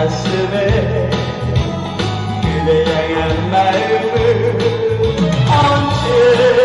tersimi Güneye gelmeyi Anca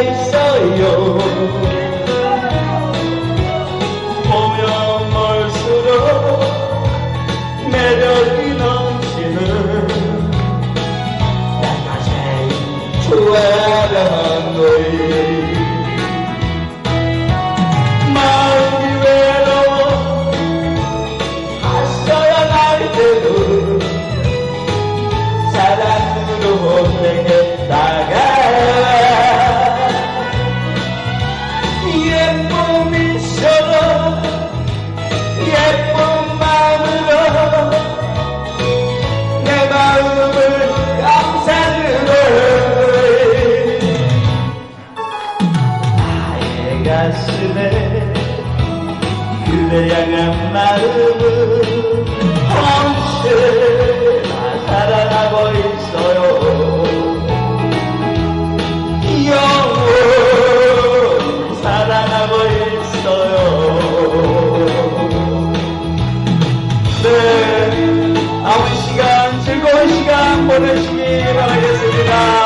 있어요. 보면 멀수록 매력이 넘치는 나가제 좋아하는 너희 예쁨이처럼 예쁜 마음으로 내 마음을 감사를 나의 가슴에 그대 향한 마음을 보내시기 바라겠습니다.